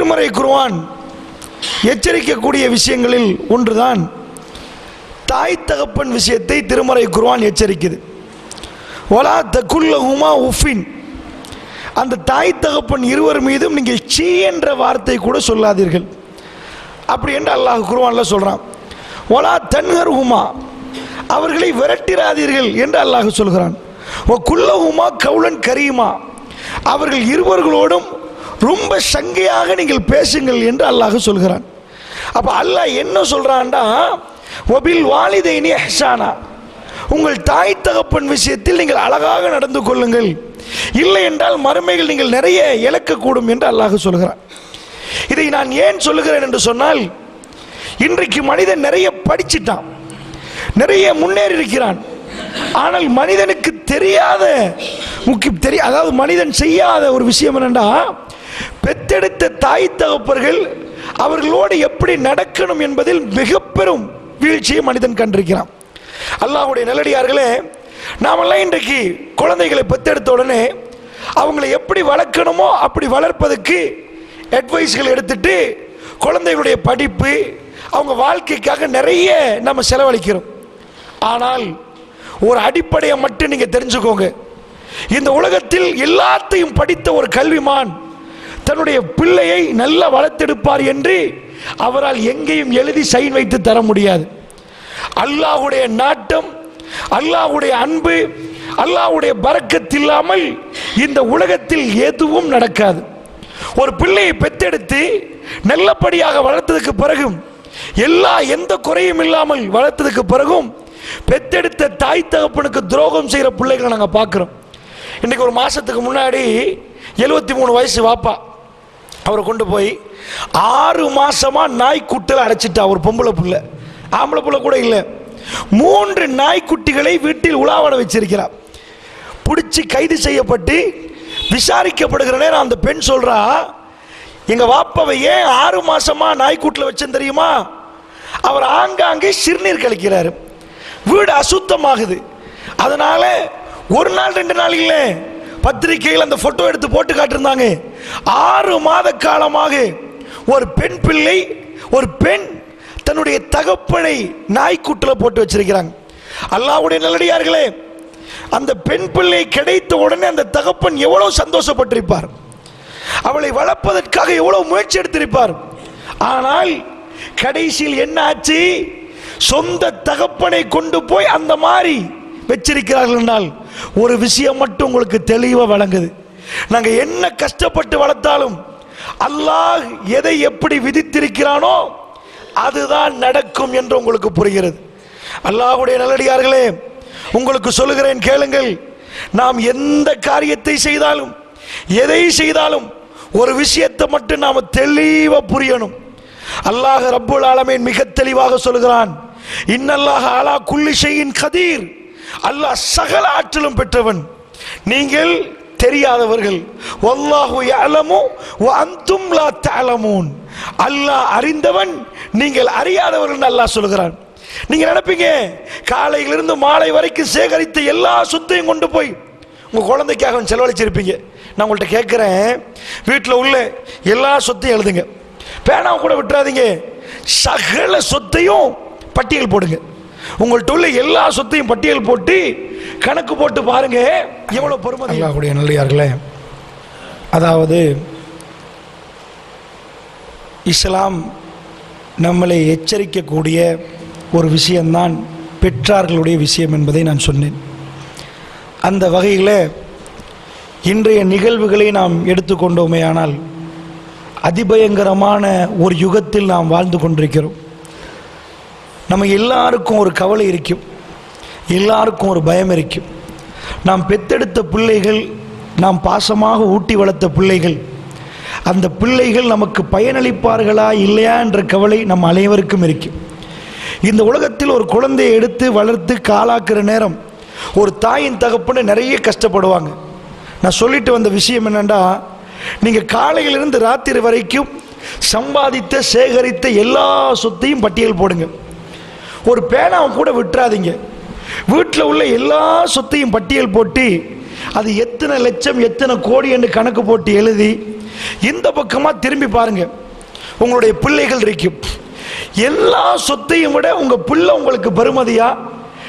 திருமறை குருவான் எச்சரிக்கக்கூடிய விஷயங்களில் ஒன்றுதான். தாய் தகப்பன் விஷயத்தை திருமறை குருவான் எச்சரிக்குது. ஒலா தகுல்லஹுமா உஃபின். அந்த தாய் தகப்பன் இருவர் மீதும் நீங்கள் சீ என்ற வார்த்தை கூட சொல்லாதீர்கள். அப்படி என்று அல்லாஹ் குருவான்ல சொல்கிறான் ஒலா உமா அவர்களை விரட்டிராதீர்கள் என்று அல்லாஹ் சொல்கிறான். ஓ குல்லஹுமா கவுளன் கரியுமா அவர்கள் இருவர்களோடும் ரொம்ப சங்கையாக நீங்கள் பேசுங்கள் என்று அல்லாஹ் சொல்கிறான். அப்ப அல்லாஹ் என்ன சொல்றான்டா? ஒபில் வாலிதைனி ஹசானா உங்கள் தாய் தகப்பன் விஷயத்தில் நீங்கள் அழகாக நடந்து கொள்ளுங்கள். இல்லை என்றால் மறுமைகள் நீங்கள் நிறைய இழக்கக்கூடும் என்று அல்லாஹ் சொல்கிறான். இதை நான் ஏன் சொல்லுகிறேன் என்று சொன்னால் இன்றைக்கு மனிதன் நிறைய படிச்சிட்டான். நிறைய முன்னேறி இருக்கிறான் ஆனால் மனிதனுக்கு தெரியாத முக்கிய தெரிய அதாவது மனிதன் செய்யாத ஒரு விஷயம் என்னென்னா பெத்தெடுத்த தாய் தகப்பர்கள் அவர்களோடு எப்படி நடக்கணும் என்பதில் மிக பெரும் வீழ்ச்சியை மனிதன் கண்டிருக்கிறான். அல்லாஹுடைய நல்லடியார்களே நாமெல்லாம் இன்றைக்கு குழந்தைகளை பெத்தெடுத்த உடனே அவங்களை எப்படி வளர்க்கணுமோ அப்படி வளர்ப்பதற்கு அட்வைஸ்கள் எடுத்துட்டு குழந்தைகளுடைய படிப்பு அவங்க வாழ்க்கைக்காக நிறைய நம்ம செலவழிக்கிறோம். ஆனால் ஒரு அடிப்படையை மட்டும் நீங்கள் தெரிஞ்சுக்கோங்க. இந்த உலகத்தில் எல்லாத்தையும் படித்த ஒரு கல்விமான் தன்னுடைய பிள்ளையை நல்லா வளர்த்தெடுப்பார் என்று அவரால் எங்கேயும் எழுதி சைன் வைத்து தர முடியாது. அல்லாஹுடைய நாட்டம் அல்லாஹுடைய அன்பு அல்லாஹுடைய பறக்கத்தில்லாமல் இந்த உலகத்தில் எதுவும் நடக்காது. ஒரு பிள்ளையை பெத்தெடுத்து நல்லபடியாக வளர்த்ததுக்கு பிறகும் எல்லா எந்த குறையும் இல்லாமல் வளர்த்ததுக்கு பிறகும் பெத்தெடுத்த தாய் தகப்பனுக்கு துரோகம் செய்கிற பிள்ளைகளை நாங்கள் பார்க்குறோம். இன்னைக்கு ஒரு மாதத்துக்கு முன்னாடி எழுபத்தி மூணு வயசு வாப்பா. அவரை கொண்டு போய் ஆறு மாசமா நாய்க்குட்டில் அடைச்சிட்டா ஒரு பொம்பளை புள்ள. ஆம்பளை புள்ள கூட இல்லை. மூன்று நாய்க்குட்டிகளை வீட்டில் உலாவட வச்சிருக்கிறார். பிடிச்சி கைது செய்யப்பட்டு விசாரிக்கப்படுகிற நேரம் அந்த பெண் சொல்றா எங்க வாப்பாவை ஏன் ஆறு மாசமா நாய்க்கூட்டில் வச்சேன் தெரியுமா? அவர் ஆங்காங்கே சிறுநீர் கழிக்கிறாரு. வீடு அசுத்தமாகுது. அதனால ஒரு நாள் ரெண்டு நாள் இல்லை. பத்திரிகையில் அந்த போட்டோ எடுத்து போட்டு காட்டிருந்தாங்க ஆறு மாத காலமாக ஒரு பெண் பிள்ளை ஒரு பெண் தன்னுடைய தகப்பனை நாய்க்கூட்டில் போட்டு வச்சிருக்கிறாங்க. அல்லாவுடைய நல்லடியார்களே அந்த பெண் பிள்ளை கிடைத்த உடனே அந்த தகப்பன் எவ்வளவு சந்தோஷப்பட்டிருப்பார். அவளை வளர்ப்பதற்காக எவ்வளவு முயற்சி எடுத்திருப்பார். ஆனால் கடைசியில் என்ன ஆச்சு? சொந்த தகப்பனை கொண்டு போய் அந்த மாதிரி வச்சிருக்கிறார்கள் என்றால் ஒரு விஷயம் மட்டும் உங்களுக்கு தெளிவாக வழங்குது நாங்கள் என்ன கஷ்டப்பட்டு வளர்த்தாலும் அல்லாஹ் எதை எப்படி விதித்திருக்கிறானோ அதுதான் நடக்கும் என்று உங்களுக்கு புரிகிறது. அல்லாஹுடைய நல்லடியார்களே உங்களுக்கு சொல்லுகிறேன் கேளுங்கள். நாம் எந்த காரியத்தை செய்தாலும் எதை செய்தாலும் ஒரு விஷயத்தை மட்டும் நாம் தெளிவாக புரியணும். அல்லாஹ் ரப்புல் ஆலமீன் மிக தெளிவாக சொல்கிறான் இன்னல்லாஹ் அலா குல்லி ஷையின் கதீர். அல்லாஹ் சகல ஆற்றலும் பெற்றவன். நீங்கள் தெரியாதவர்கள். வல்லாஹு யஅலமு அந்தும் லா தஅலமூன். அல்லாஹ் அறிந்தவன் நீங்கள் அறியாதவர்கள் அல்லாஹ் சொல்கிறான். நீங்க நினைப்பீங்க காலையிலிருந்து மாலை வரைக்கும் சேகரித்த எல்லா சொத்தையும் கொண்டு போய் உங்க குழந்தைக்காக செலவழிச்சிருப்பீங்க. நான் உங்கள்கிட்ட கேட்குறேன் வீட்டில் உள்ள எல்லா சொத்தையும் எழுதுங்க. பேனாவை கூட விட்டுறாதீங்க. சகல சொத்தையும் பட்டியல் போடுங்க. உங்கள்கிட்ட உள்ள எல்லா சொத்தையும் பட்டியல் போட்டு கணக்கு போட்டு பாருங்க. எவ்வளோ பொறுமதி? அல்லாஹுடைய நல்லியார்களே அதாவது இஸ்லாம் நம்மளை எச்சரிக்கக்கூடிய ஒரு விஷயம்தான் பெற்றார்களுடைய விஷயம் என்பதை நான் சொன்னேன். அந்த வகையில் இன்றைய நிகழ்வுகளை நாம் எடுத்துக்கொண்டோமே ஆனால் அதிபயங்கரமான ஒரு யுகத்தில் நாம் வாழ்ந்து கொண்டிருக்கிறோம். நம்ம எல்லாருக்கும் ஒரு கவலை இருக்கும். எல்லாருக்கும் ஒரு பயம் இருக்கும். நாம் பெத்தெடுத்த பிள்ளைகள் நாம் பாசமாக ஊட்டி வளர்த்த பிள்ளைகள் அந்த பிள்ளைகள் நமக்கு பயனளிப்பார்களா இல்லையா என்ற கவலை நம் அனைவருக்கும் இருக்கும். இந்த உலகத்தில் ஒரு குழந்தையை எடுத்து வளர்த்து காலாக்குற நேரம் ஒரு தாயின் தகப்புன்னு நிறைய கஷ்டப்படுவாங்க. நான் சொல்லிட்டு வந்த விஷயம் என்னென்னா நீங்கள் காலையிலிருந்து ராத்திரி வரைக்கும் சம்பாதித்த சேகரித்த எல்லா சொத்தையும் பட்டியல் போடுங்க. ஒரு பேனாவை கூட விட்டுறாதீங்க. வீட்டில் உள்ள எல்லா சொத்தையும் பட்டியல் போட்டு அது எத்தனை லட்சம் எத்தனை கோடி என்று கணக்கு போட்டு எழுதி இந்த பக்கமாக திரும்பி பாருங்க. உங்களுடைய பிள்ளைகள் இருக்கும். எல்லா சொத்தையும் விட உங்க பிள்ளை உங்களுக்கு பெருமதியா?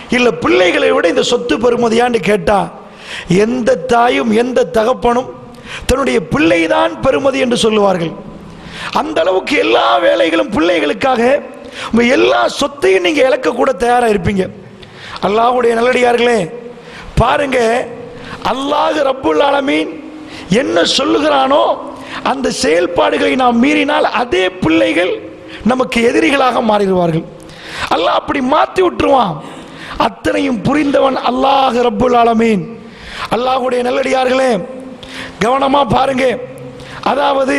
இல்லை பிள்ளைகளை விட இந்த சொத்து பெருமதியான்னு கேட்டா எந்த தாயும் எந்த தகப்பனும் தன்னுடைய பிள்ளைதான் பெருமதி என்று சொல்லுவார்கள். அந்த அளவுக்கு எல்லா வேலைகளும் பிள்ளைகளுக்காக உங்க எல்லா சொத்தையும் நீங்க இழக்க கூட தயாரா இருப்பீங்க. அல்லாஹுடைய நல்லடியார்களே பாருங்க அல்லாஹ் ரப்புல் ஆலமீன் என்ன சொல்லுகிறானோ அந்த செயல்பாடுகளை நாம் மீறினால் அதே பிள்ளைகள் நமக்கு எதிரிகளாக மாறிடுவார்கள். அல்லாஹ் அப்படி மாற்றி விட்டுருவான். அத்தனையும் புரிந்தவன் அல்லாஹ் ரப்புல் ஆலமீன். அல்லாஹுடைய நல்லடியார்களே கவனமா பாருங்க. அதாவது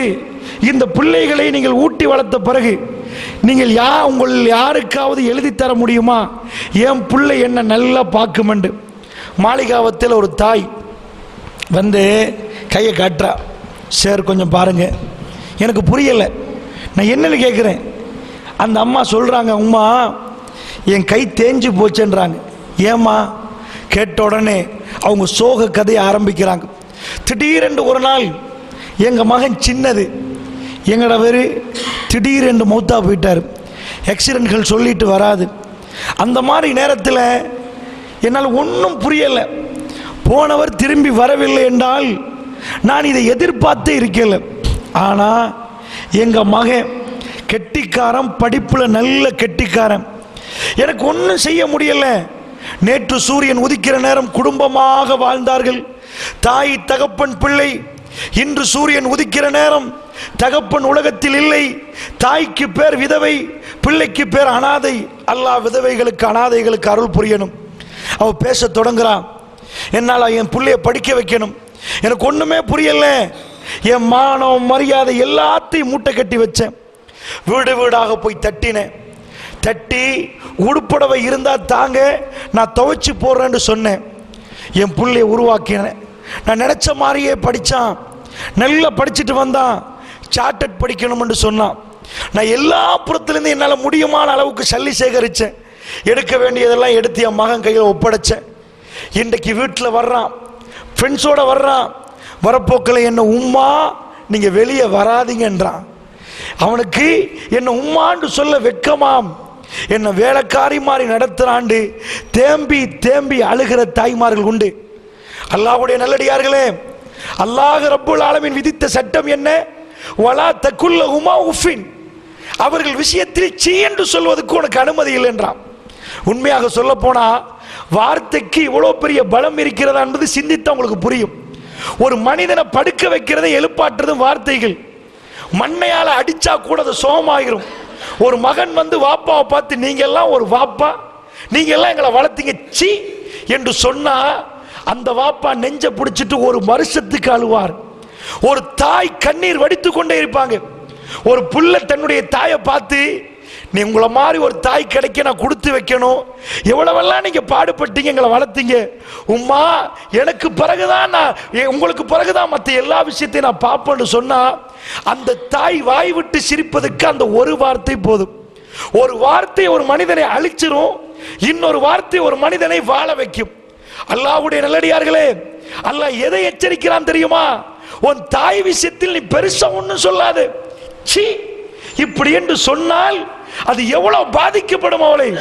இந்த பிள்ளைகளை நீங்கள் ஊட்டி வளர்த்த பிறகு நீங்கள் யா உங்கள் யாருக்காவது எழுதி தர முடியுமா? என் பிள்ளை என்ன நல்லா பார்க்குமெண்டு. மாளிகாவத்தில் ஒரு தாய் வந்து கையை காட்டுறா. சார் கொஞ்சம் பாருங்க. எனக்கு புரியலை. நான் என்னன்னு கேட்குறேன். அந்த அம்மா சொல்கிறாங்க உம்மா என் கை தேஞ்சு போச்சுன்றாங்க. ஏம்மா? கேட்ட உடனே அவங்க சோக கதையை ஆரம்பிக்கிறாங்க. திடீரென்று ஒரு நாள் எங்கள் மகன் சின்னது எங்களோட பேர் திடீரென்று மௌத்தா போயிட்டார். ஆக்சிடென்ட்கள் சொல்லிட்டு வராது. அந்த மாதிரி நேரத்தில் என்னால் ஒன்றும் புரியலை. போனவர் திரும்பி வரவில்லை என்றால் நான் இதை எதிர்பார்த்தே இருக்கல. ஆனால் எங்கள் மகன் கெட்டிக்காரன் படிப்பில் நல்ல கெட்டிக்காரன். எனக்கு ஒன்றும் செய்ய முடியலை. நேற்று சூரியன் உதிக்கிற நேரம் குடும்பமாக வாழ்ந்தார்கள். தாய் தகப்பன் பிள்ளை இன்று சூரியன் உதிக்கிற நேரம் தகப்பன் உலகத்தில் இல்லை. தாய்க்கு பேர் விதவை பிள்ளைக்கு பேர் அனாதை. அல்லாஹ் விதவைகளுக்கு அனாதைகளுக்கு அருள் புரியணும். அவ பேச தொடங்குறான். என்னால் என் பிள்ளைய படிக்க வைக்கணும். எனக்கு ஒண்ணுமே புரியல. என் மானம் மரியாதை எல்லாத்தையும் மூட்டை கட்டி வச்சேன். வீடு வீடாக போய் தட்டினேன். தட்டி உடுப்படவை இருந்தால் தாங்க நான் துவைச்சு போடுறேன்னு சொன்னேன். என் பிள்ளைய உருவாக்கினேன். நான் நினைச்ச மாதிரியே படித்தான் நல்லா படிச்சுட்டு வந்தான். சார்ட்டட் படிக்கணும்னு சொன்னான். நான் எல்லா புறத்துலேருந்து என்னால் முடியுமான அளவுக்கு சல்லி சேகரித்தேன் எடுக்க வேண்டியதெல்லாம் எடுத்து என் மகன் கையில் ஒப்படைச்சேன். இன்றைக்கு வீட்டில் வர்றான். ஃப்ரெண்ட்ஸோட வர்றான். வரப்போக்கில் என்ன உம்மா நீங்கள் வெளியே வராதிங்கன்றான். அவனுக்கு என்ன உம்மான்னு சொல்ல வெக்கமாம் என்ன வேலைக்காரி மாதிரி நடத்துகிறாண்டு தேம்பி தேம்பி அழுகிற தாய்மார்கள் உண்டு. அல்லாஹ்வுடைய நல்லடியார்களே அல்லாஹ் ரப்புல் ஆலமின் விதித்த சட்டம் என்ன? வலா தக்குல்ல உமா உஃபின். அவர்கள் விஷயத்தில் சீ என்று சொல்வதற்கு உனக்கு அனுமதி இல்லை என்றான் உண்மையாக சொல்ல போனா வார்த்தைக்கு இவ்வளோ பெரிய பலம் இருக்கிறதா என்பது சிந்தித்தா உங்களுக்கு புரியும். ஒரு மனிதனை படுக்க வைக்கிறதை எழுப்பாட்டுறதும் வார்த்தைகள். மண்ணையால் அடிச்சா கூட அது சோகமாயிரும். ஒரு மகன் வந்து வாப்பாவை பார்த்து நீங்க எல்லாம் ஒரு வாப்பா? நீங்க எல்லாம் எங்களை வளர்த்தீங்க சி என்று சொன்னா அந்த வாப்பா நெஞ்ச பிடிச்சிட்டு ஒரு வருஷத்துக்கு அழுவார். ஒரு தாய் கண்ணீர் வடித்து கொண்டே இருப்பாங்க. ஒரு புள்ள தன்னுடைய தாயை பார்த்து நீ உங்களை மாதிரி ஒரு தாய் கிடைக்க நான் கொடுத்து வைக்கணும். எவ்வளவெல்லாம் நீங்க பாடுபட்டீங்க எங்களை வளர்த்தீங்க. உம்மா எனக்கு பிறகுதான் நான் எ- உங்களுக்கு பிறகுதான் மற்ற எல்லா விஷயத்தையும் நான் பார்ப்பேன்னு சொன்னா அந்த தாய் வாய் விட்டு சிரிப்பதற்கு அந்த ஒரு வார்த்தை போதும். ஒரு வார்த்தை ஒரு மனிதனை அழிச்சிரும் இன்னொரு வார்த்தை ஒரு மனிதனை வாழ வைக்கும். அல்லாவுடைய நல்லடியார்களே அல்லாஹ் எதை எச்சரிக்கிறான் தெரியுமா? உன் தாய் விஷயத்தில் நீ பெருசா ஒன்றும் சொல்லாது. சீ இப்படி என்று சொன்னால் அது எவ்வளவு பாதிக்கப்படும் அவளை.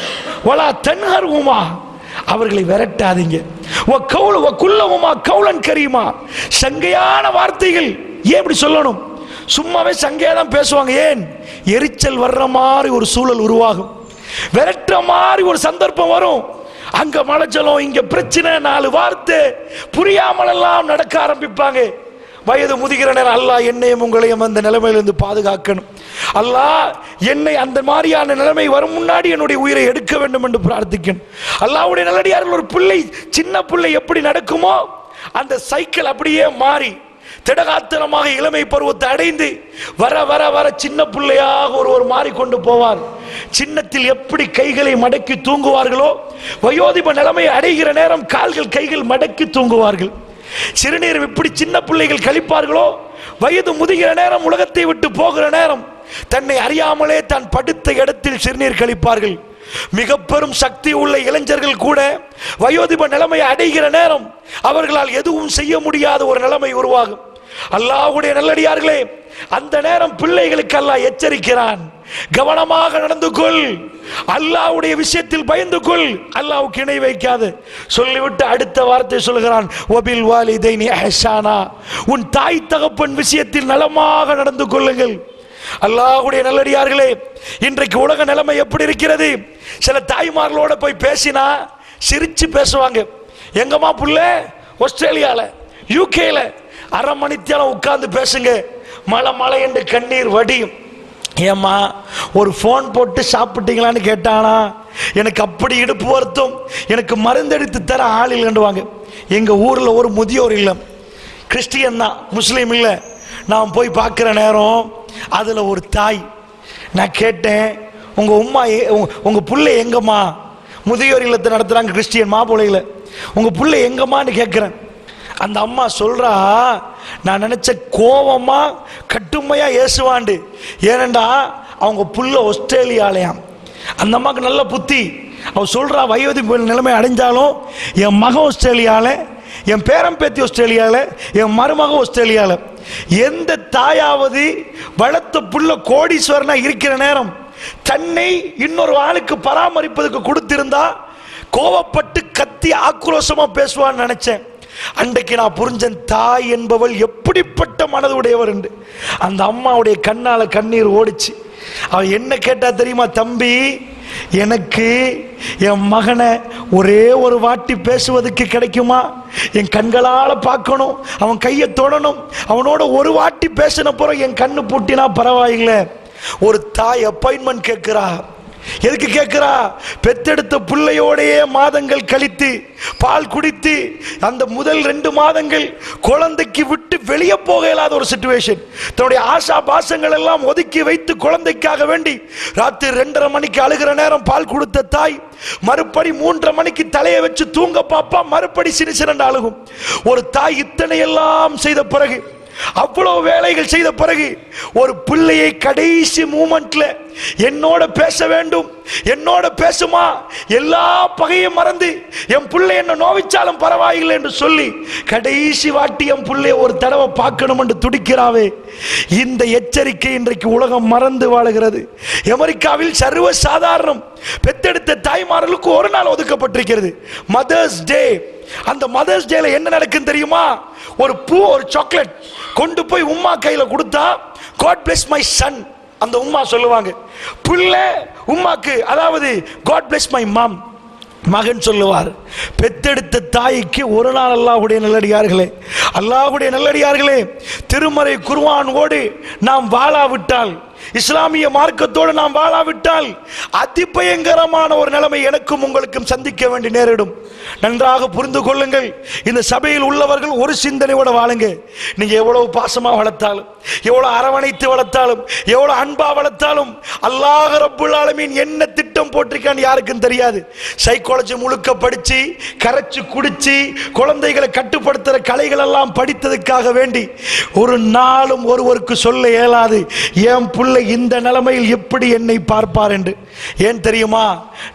வலா உமா அவர்களை விரட்டாதீங்க. ஒ கவுல வ உமா கவுலன் கரியுமா சங்கையான வார்த்தைகள் ஏன் இப்படி சொல்லணும்? சும்மாவே சங்கையா தான் பேசுவாங்க. ஏன்? எரிச்சல் வர்ற மாதிரி ஒரு சூழல் உருவாகும். விரட்டுற மாதிரி ஒரு சந்தர்ப்பம் வரும். அங்க மலைச்சலம் இங்க பிரச்சனை நாலு வார்த்தை. புரியாமல் எல்லாம் நடக்க ஆரம்பிப்பாங்க. வயது முதிகிற நேரம் அல்லாஹ் என்னையும் உங்களையும் அந்த நிலைமையிலிருந்து பாதுகாக்கணும். அல்லாஹ் என்னை அந்த மாதிரியான நிலைமை வரும் முன்னாடி என்னுடைய உயிரை எடுக்க வேண்டும் என்று பிரார்த்திக்கணும். அல்லாஹ்வுடைய நல்லடியார்கள் ஒரு பிள்ளை சின்ன பிள்ளை எப்படி நடக்குமோ அந்த சைக்கிள் அப்படியே மாறி திடகாத்திரமாக இளமை பருவத்தை அடைந்து வர வர வர சின்ன பிள்ளையாக ஒருவர் மாறிக்கொண்டு போவார். சின்னத்தில் எப்படி கைகளை மடக்கி தூங்குவார்களோ வயோதிப நிலைமை அடைகிற நேரம் கால்கள் கைகள் மடக்கி தூங்குவார்கள். சிறுநீர் எப்படி சின்ன பிள்ளைகள் கழிப்பார்களோ? வயது முதுகிற நேரம் உலகத்தை விட்டு போகிற நேரம் தன்னை அறியாமலே தான் படுத்த இடத்தில் சிறுநீர் கழிப்பார்கள். மிக பெரும் சக்தி உள்ள இளைஞர்கள் கூட வயோதிப நிலைமையை அடைகிற நேரம் அவர்களால் எதுவும் செய்ய முடியாத ஒரு நிலைமை உருவாகும். அல்லாஹ்வுடைய நல்லடியார்களே அந்த நேரம் பிள்ளைகளுக்கு அல்லாஹ் எச்சரிக்கிறான். கவனமாக நடந்து கொள். அல்லாஹ்வுடைய விஷயத்தில் பயந்து கொள். அல்லாவுக்கு இணை வைக்காது. சொல்லிவிட்டு அடுத்த வார்த்தை சொல்கிறான் ஒபில் வாலிதைனி அஹ்சானா. உன் தாய் தகப்பன் விஷயத்தில் நலமாக நடந்து கொள்ளுங்கள். அல்லாஹுடைய நல்லடியார்களே இன்றைக்கு உலக நிலைமை எப்படி இருக்கிறது? சில தாய்மார்களோட போய் பேசினா சிரிச்சு பேசுவாங்க. எங்கம்மா புள்ள? ஆஸ்திரேலியாவில் யூகேல அரை மணித்தியாலம் உட்கார்ந்து பேசுங்க. மழை மழை என்று கண்ணீர் வடியும். ஏம்மா ஒரு ஃபோன் போட்டு சாப்பிட்டீங்களான்னு கேட்டானா? எனக்கு அப்படி இடுப்பு வருத்தம். எனக்கு மருந்தெடுத்து தர ஆள் இல்லைன்னுவாங்க. எங்கள் ஊரில் ஒரு முதியோர் இல்லம். கிறிஸ்டியன் தான் முஸ்லீம் இல்லை. நான் போய் பார்க்குற நேரம் அதில் ஒரு தாய். நான் கேட்டேன் உங்கள் உம்மா உங்கள் பிள்ளை எங்கம்மா? முதியோர் இல்லத்தை நடத்துகிறாங்க கிறிஸ்டியன் மாப்பிள்ளையில் உங்கள் பிள்ளை எங்கம்மான்னு கேட்குறேன் அந்த அம்மா சொல்றா நான் நினைச்ச கோவமா கட்டுமையா ஏசுவாண்டு ஏனண்டா அவங்க புள்ள ஆஸ்திரேலியாலயாம். அந்த அம்மாவுக்கு நல்ல புத்தி. அவ சொல்றா வயோதி நிலைமை அடைஞ்சாலும் என் மகன் ஆஸ்திரேலியால என் பேரம்பேத்தி பேத்தி ஆஸ்திரேலியால என் மருமக ஆஸ்திரேலியால எந்த தாயாவது வளர்த்த புள்ள கோடீஸ்வரனா இருக்கிற நேரம் தன்னை இன்னொரு ஆளுக்கு பராமரிப்பதற்கு கொடுத்திருந்தா கோவப்பட்டு கத்தி ஆக்ரோஷமா பேசுவான்னு நினைச்சேன். அன்றைக்கு நான் புரிஞ்சேன் தாய் என்பவள் எப்படிப்பட்ட மனது உடையவர் என்று. அந்த அம்மாவுடைய கண்ணால கண்ணீர் ஓடிச்சு. அவ என்ன கேட்டா தெரியுமா தம்பி எனக்கு என் மகனை ஒரே ஒரு வாட்டி பேசுவதற்கு கிடைக்குமா? என் கண்களால் பார்க்கணும் அவன் கையை தொடணும். அவனோட ஒரு வாட்டி பேசின பிறகு என் கண்ணு பூட்டினா பரவாயில்லை. ஒரு தாய் அப்பாயின்மெண்ட் கேட்கிறா. எதுக்கு கேட்கிறா பெத்தெடுத்த பிள்ளையோடையே மாதங்கள் கழித்து பால் குடித்து அந்த முதல் ரெண்டு மாதங்கள் குழந்தைக்கு விட்டு வெளியே போக இயலாத ஒரு சுச்சுவேஷன் தன்னுடைய ஆசா பாசங்கள் எல்லாம் ஒதுக்கி வைத்து குழந்தைக்காக வேண்டி ராத்திரி ரெண்டரை மணிக்கு அழுகிற நேரம் பால் கொடுத்த தாய் மறுபடி மூன்றரை மணிக்கு தலையை வச்சு தூங்க பாப்பா மறுபடி சிறு சிறண்டு அழுகும். ஒரு தாய் இத்தனை எல்லாம் செய்த பிறகு அவ்வளவு வேலைகள் செய்த பிறகு ஒரு பிள்ளையை கடைசி மூமெண்ட்ல என்னோட பேச வேண்டும் என்னோட பேசுமா எல்லா பகையும் மறந்து என் பிள்ளை என்ன நோவிச்சாலும் பரவாயில்லை என்று சொல்லி கடைசி வாட்டி என் பிள்ளைய ஒரு தடவை பார்க்கணும் என்று துடிக்கிறாவே. இந்த எச்சரிக்கை இன்றைக்கு உலகம் மறந்து வாழுகிறது. அமெரிக்காவில் சர்வ சாதாரணம் பெத்தெடுத்த தாய்மார்களுக்கு ஒரு நாள் ஒதுக்கப்பட்டிருக்கிறது. மதர்ஸ் டே அந்த மதர்ஸ் டேல என்ன நடக்கும் தெரியுமா? ஒரு பூ ஒரு சாக்லேட் கொண்டு போய் உம்மா கையில கொடுத்தா காட் பிளஸ் மை சன் அந்த உம்மா சொல்லுவாங்க. பிள்ளை உம்மாக்கு அதாவது காட் பிளஸ் மை மாம் மகன் சொல்லுவார் பெத்தெடுத்த தாய்க்கு ஒரு நாள் அல்லாஹுடைய நல்லடியார்களே. அல்லாஹ்வுடைய நல்லடியார்களே திருமறை குர்ஆனோடு நாம் வாழாவிட்டால் இஸ்லாமிய மார்க்கத்தோடு நாம் வாழாவிட்டால் அதிபயங்கரமான ஒரு நிலைமை எனக்கும் உங்களுக்கும் சந்திக்க வேண்டி நேரிடும். நன்றாக புரிந்து கொள்ளுங்கள். இந்த சபையில் உள்ளவர்கள் ஒரு சிந்தனையோட வாழுங்க. நீங்க எவ்வளவு பாசமா வளர்த்தாலும் எவ்வளவு அரவணைத்து வளர்த்தாலும் எவ்வளவு அன்பா வளர்த்தாலும் அல்லாஹ் ரப்புல் ஆலமின் என்ன திட்டம் போட்டிருக்கான்னு யாருக்கும் தெரியாது. சைக்காலஜி முழுக்க படிச்சு கரைச்சு குடிச்சு குழந்தைகளை கட்டுப்படுத்துற கலைகள் எல்லாம் படித்ததுக்காக வேண்டி ஒரு நாளும் ஒருவருக்கு சொல்ல இயலாது. என் பிள்ளை இந்த நிலைமையில் எப்படி என்னை பார்ப்பார் என்று. ஏன் தெரியுமா?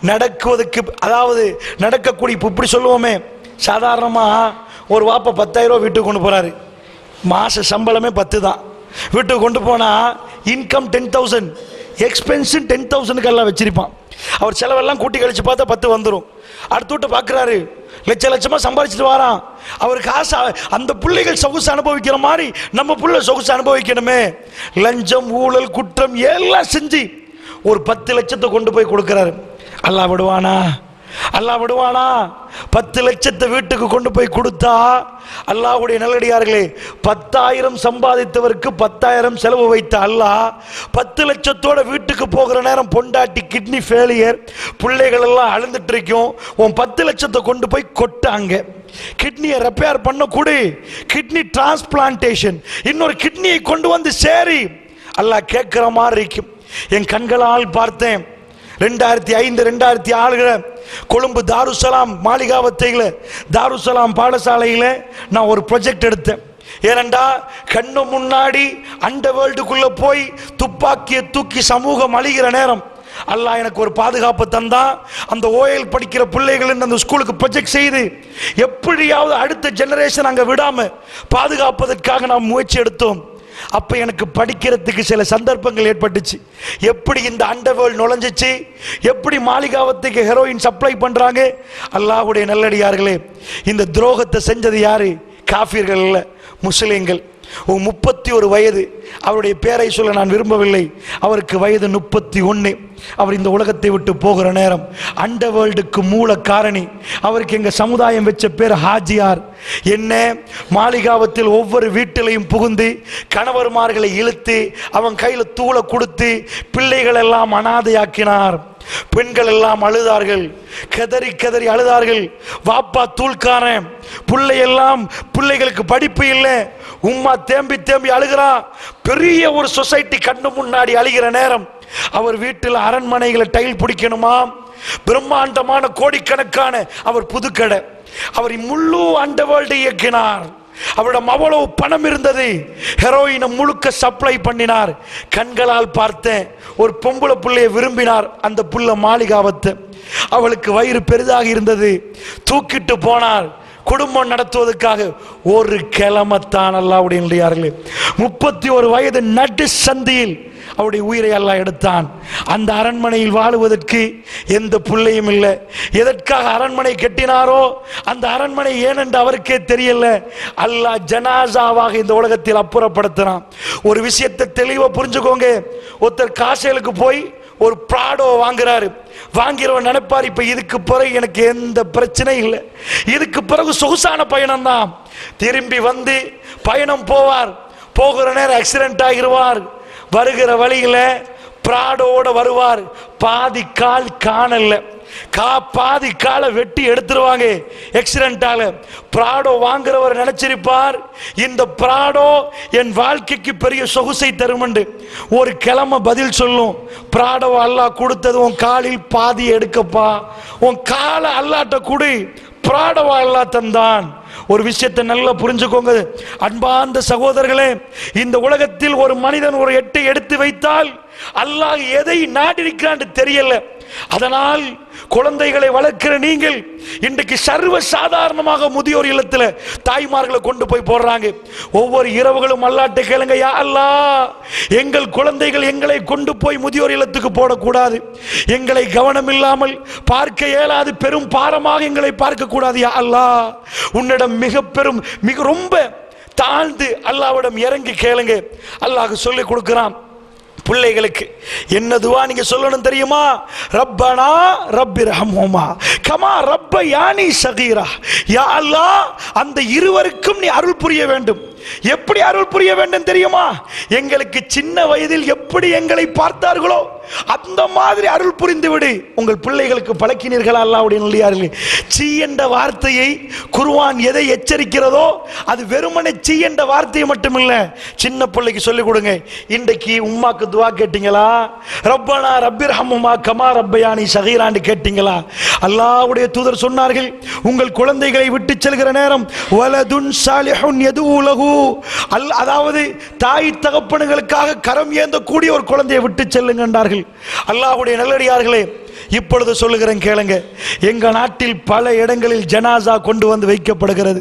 நடக்குவதற்கு அதாவது நடக்கக்கூடிய இப்போ இப்படி சொல்லுவோமே சாதாரணமாக ஒரு வாப்பை பத்தாயிரம் வீட்டுக்கு கொண்டு போறாரு. மாச சம்பளமே பத்து தான். வீட்டுக்கு கொண்டு போனா இன்கம் டென் தௌசண்ட் எக்ஸ்பென்ஸும் டென் தௌசண்ட்க்கெல்லாம் வச்சிருப்பான். அவர் செலவெல்லாம் கூட்டி கழிச்சு பார்த்தா பத்து வந்துடும் அடுத்து விட்டு பார்க்குறாரு. லட்ச லட்சமாக சம்பாதிச்சிட்டு வரான். அவருக்கு ஆசை அந்த பிள்ளைகள் சொகுசு அனுபவிக்கிற மாதிரி நம்ம பிள்ளை சொகுசு அனுபவிக்கணுமே. லஞ்சம் ஊழல் குற்றம் எல்லாம் செஞ்சு ஒரு பத்து லட்சத்தை கொண்டு போய் கொடுக்குறாரு. அல்லா விடுவானா? அல்லாஹ் விடுவானா? பத்து லட்சத்தை வீட்டுக்கு கொண்டு போய் கொடுத்தா அல்லாஹ்வுடைய நல்லடியார்களே பத்தாயிரம் சம்பாதித்தவருக்கு பத்தாயிரம் செலவு வைத்த அல்லாஹ் பத்து லட்சத்தோட வீட்டுக்கு போகிற நேரம் பொண்டாட்டி கிட்னி ஃபெயிலியர் பிள்ளைகள் எல்லாம் அழுந்துட்டு இருக்கும். உன் பத்து லட்சத்தை கொண்டு போய் கொட்டாங்க. கிட்னியை ரெப்பேர் பண்ண கொடு. கிட்னி டிரான்ஸ்பிளான்டேஷன் இன்னொரு கிட்னியை கொண்டு வந்து சேரி. அல்லாஹ் கேட்குற மாதிரி இருக்கும் என் கண்களால் பார்த்தேன். ரெண்டாயிரத்தி ஐந்து ரெண்டாயிரத்தி ஆறுல கொழும்பு தாருசலாம் மாளிகாவத்தையில் தாருசலாம் பாடசாலையில் நான் ஒரு ப்ரொஜெக்ட் எடுத்தேன். ஏனண்டா கண்ணு முன்னாடி அண்ட வேர்ல்டுக்குள்ள போய் துப்பாக்கியை தூக்கி சமூகம் அழிகிற நேரம். அல்லாஹ் எனக்கு ஒரு பாதுகாப்பு தந்தா. அந்த ஓஎல் படிக்கிற பிள்ளைகள் அந்த ஸ்கூலுக்கு ப்ரொஜெக்ட் செய்து எப்படியாவது அடுத்த ஜெனரேஷன் அங்கே விடாம பாதுகாப்பதற்காக நாம் முயற்சி எடுத்தோம். அப்ப எனக்கு படிக்கிறதுக்கு சில சந்தர்ப்பங்கள் ஏற்பட்டுச்சு. எப்படி இந்த அண்டர்வேர்ல்ட் நுழைஞ்சிச்சு? எப்படி மாளிகாவத்துக்கு ஹெரோயின் சப்ளை பண்றாங்க? அல்லாஹுடைய நல்லடியார்களே இந்த துரோகத்தை செஞ்சது யாரு? காஃபிர்கள் இல்லை முஸ்லீம்கள். முப்பத்தி ஒரு வயது. அவருடைய பேரை சொல்ல நான் விரும்பவில்லை. அவருக்கு வயது முப்பத்தி ஒன்று அவர் இந்த உலகத்தை விட்டு போகிற நேரம். அண்ட வேர்ல்டுக்கு மூல காரணி. அவருக்கு எங்கள் சமுதாயம் வச்ச பேர் ஹாஜியார். என்ன? மாளிகாவத்தில் ஒவ்வொரு வீட்டிலையும் புகுந்து கணவர்மார்களை இழுத்து அவன் கையில் தூளை கொடுத்து பிள்ளைகள் எல்லாம் அனாதையாக்கினார். பெண்கள் எல்லாம் அழுதார்கள். கதறி கதறி அழுதார்கள். வாப்பா தூள்காரன் பிள்ளை எல்லாம் பிள்ளைகளுக்கு படிப்பு இல்லை. உம்மா தேம்பி தேம்பி அழுகிறான் பெரிய ஒரு சொசைட்டி கண்ணு முன்னாடி அழுகிற நேரம். அவர் வீட்டில் அரண்மனைகளை டைல் பிடிக்கணுமா? பிரம்மாண்டமான கோடிக்கணக்கான அவர் புதுக்கடை. அவர் முழு அண்ட வேர்ல்டு இயக்கினார். அவரிடம் அவ்வளவு பணம் இருந்தது. ஹெரோயினை முழுக்க சப்ளை பண்ணினார். கண்களால் பார்த்தேன் ஒரு பொம்பளை பிள்ளையை விரும்பினார். அந்த புள்ள மாளிகாவத்தை. அவளுக்கு வயிறு பெரிதாக இருந்தது. தூக்கிட்டு போனார். குடும்பம் நடத்துவதற்காக ஒரு கிழமத்தான் அல்லாவுடைய முப்பத்தி ஒரு வயது நடு சந்தியில் அவருடைய உயிரை எல்லாம் எடுத்தான். அந்த அரண்மனையில் வாழுவதற்கு எந்த பிள்ளையும் இல்லை. எதற்காக அரண்மனை கட்டினாரோ அந்த அரண்மனை ஏனென்று அவருக்கே தெரியல. அல்லாஹ் ஜனாசாவாக இந்த உலகத்தில் அப்புறப்படுத்தினான். ஒரு விஷயத்தை தெளிவாக புரிஞ்சுக்கோங்க. ஒருத்தர் காசேலுக்கு போய் ஒரு ப்ராடோ வாங்குறாரு. வாங்கிறவன் நினைப்பார் இப்ப இதுக்கு பிறகு எனக்கு எந்த பிரச்சனையும் இல்லை. இதுக்கு பிறகு சொகுசான பயணம் தான் திரும்பி வந்து பயணம் போவார். போகிற நேரம் ஆக்சிடென்ட் ஆகிருவார். வருகிற வழியில பிராடோட வருவார். பாதி கால் காணல கா பாதி காலை வெட்டி எடுத்துருவாங்க. எக்ஸிடென்டால பிராடோ வாங்குறவர் நினைச்சிருப்பார். இந்த பிராடோ என் வாழ்க்கைக்கு பெரிய சொகுசை தருமண்டு. ஒரு கிழமை பதில் சொல்லும். பிராடோ அல்லாஹ் கொடுத்தது உன் காலில் பாதி எடுக்கப்பா. உன் காலை அல்லாட்ட கொடு. பிராடோ அல்லாஹ் தந்தான். ஒரு விஷயத்தை நல்லா புரிஞ்சுக்கோங்க. அன்பார்ந்த சகோதரர்களே இந்த உலகத்தில் ஒரு மனிதன் ஒரு எட்டை எடுத்து வைத்தால் அல்லாஹ் எதை நாடிருக்கிறான் தெரியல. அதனால் குழந்தைகளை வளர்க்கிற நீங்கள் இன்றைக்கு சர்வ சாதாரணமாக முதியோர் இல்லத்தில் தாய்மார்களை கொண்டு போய் போடுறாங்க. ஒவ்வொரு இரவுகளும் அல்லாட்டு கேளுங்க யா அல்லாஹ் எங்கள் குழந்தைகள் எங்களை கொண்டு போய் முதியோர் இல்லத்துக்கு போடக்கூடாது. எங்களை கவனம் இல்லாமல் பார்க்க இயலாது பெரும் பாரமாக எங்களை பார்க்க கூடாது யா உன்னிடம் மிக பெரும் மிக ரொம்ப தாழ்ந்து அல்லாவிடம் இறங்கி கேளுங்க. அல்லாஹ் சொல்லிக் கொடுக்கிறான் பிள்ளைகளுக்கு என்ன துவா நீங்க சொல்லணும் தெரியுமா? ரப்பனா ரப்பி ஹம்ஹுமா கமா ரப்ப யானி சகீரா யா அல்லா அந்த இருவருக்கும் நீ அருள் புரிய வேண்டும். எப்படி அருள் புரிய வேண்டும் தெரியுமா? எங்களுக்கு சின்ன வயதில் எப்படி எங்களை பார்த்தார்களோ அந்த மாதிரி அருள் புரிந்து விடு. உங்கள் பிள்ளைகளுக்கு பழக்கினீர்களா? அல்லாவுடைய நல்லியார்களே. சீ என்ற வார்த்தையை குருவான் எதை எச்சரிக்கிறதோ அது வெறுமனை சீ என்ற வார்த்தையை மட்டுமில்ல. சின்ன பிள்ளைக்கு சொல்லிக் கொடுங்க. இன்றைக்கு உம்மாக்கு துவா கேட்டீங்களா? ரப்பனா ரப்பிர் ஹம்முமா கமா ரப்பயானி சகீரான்னு கேட்டீங்களா? அல்லாவுடைய தூதர் சொன்னார்கள் உங்கள் குழந்தைகளை விட்டு செல்கிற நேரம் வலதுன் சாலிஹுன் எது உலகு அல் அதாவது தாய் தகப்பனுங்களுக்காக கரம் ஏந்தக்கூடிய ஒரு குழந்தையை விட்டு செல்லுங்க என்றார்கள். அல்லாஹ்வுடைய நல்லடியார்களே இப்பொழுது சொல்லுகிறேன் கேளுங்க. எங்க நாட்டில் பல இடங்களில் ஜனாசா கொண்டு வந்து வைக்கப்படுகிறது.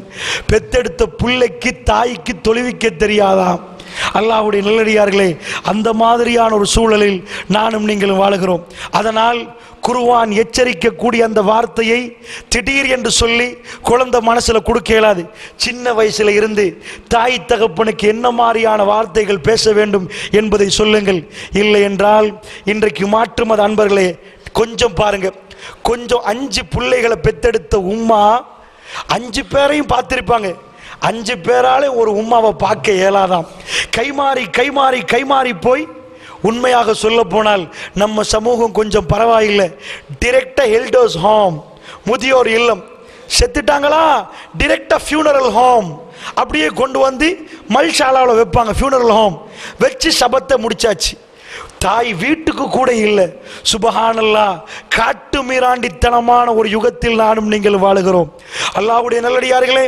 பெத்தெடுத்த பிள்ளைக்கு தாய்க்கு தொழுவிக்க தெரியாதாம். அல்லாஹ்வுடைய நல்லடியார்களே அந்த மாதிரியான ஒரு சூழலில் நானும் நீங்களும் வாழுகிறோம். அதனால் குருவான் எச்சரிக்கக்கூடிய அந்த வார்த்தையை திடீர் என்று சொல்லி குழந்தை மனசில் கொடுக்க இயலாது. சின்ன வயசில் இருந்து தாய் தகப்பனுக்கு என்ன மாதிரியான வார்த்தைகள் பேச வேண்டும் என்பதை சொல்லுங்கள். இல்லை என்றால் இன்றைக்கு மாற்று மத அன்பர்களே கொஞ்சம் பாருங்க. கொஞ்சம் அஞ்சு பிள்ளைகளை பெத்தெடுத்த உம்மா அஞ்சு பேரையும் பார்த்துருப்பாங்க. அஞ்சு பேராலே ஒரு உம்மாவை பார்க்க இயலாதாம். கைமாறி கைமாறி கைமாறி போய் உண்மையாக சொல்ல போனால் நம்ம சமூகம் கொஞ்சம் பரவாயில்லை. டிரெக்டா ஹெல்டர்ஸ் ஹோம் முதியோர் இல்லம். செத்துட்டாங்களா? டிரெக்டா ஃபியூனரல் ஹோம் அப்படியே கொண்டு வந்து மல்ஷாலாவில் வைப்பாங்க ஃபியூனரல் ஹோம் வச்சு சபத்தை முடிச்சாச்சு. தாய் வீட்டுக்கு கூட இல்லை. சுபஹானல்லா காட்டு மீராண்டித்தனமான ஒரு யுகத்தில் நானும் நீங்கள் வாழுகிறோம். அல்லாஹ்வுடைய நல்லடியார்களே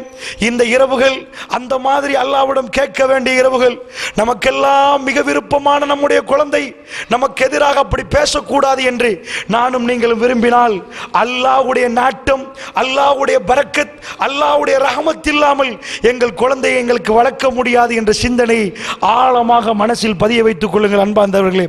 இந்த இரவுகள் அந்த மாதிரி அல்லாவிடம் கேட்க வேண்டிய இரவுகள் நமக்கெல்லாம் மிக விருப்பமான நம்முடைய குழந்தை நமக்கு எதிராக அப்படி பேசக்கூடாது என்று நானும் நீங்கள் விரும்பினால் அல்லாவுடைய நாட்டம் அல்லாவுடைய பரக்கத் அல்லாஹ்வுடைய ரகமத் இல்லாமல் எங்கள் குழந்தையை எங்களுக்கு வளர்க்க முடியாது என்ற சிந்தனை ஆழமாக மனசில் பதிய வைத்துக் கொள்ளுங்கள் அன்பார்ந்தவர்களே.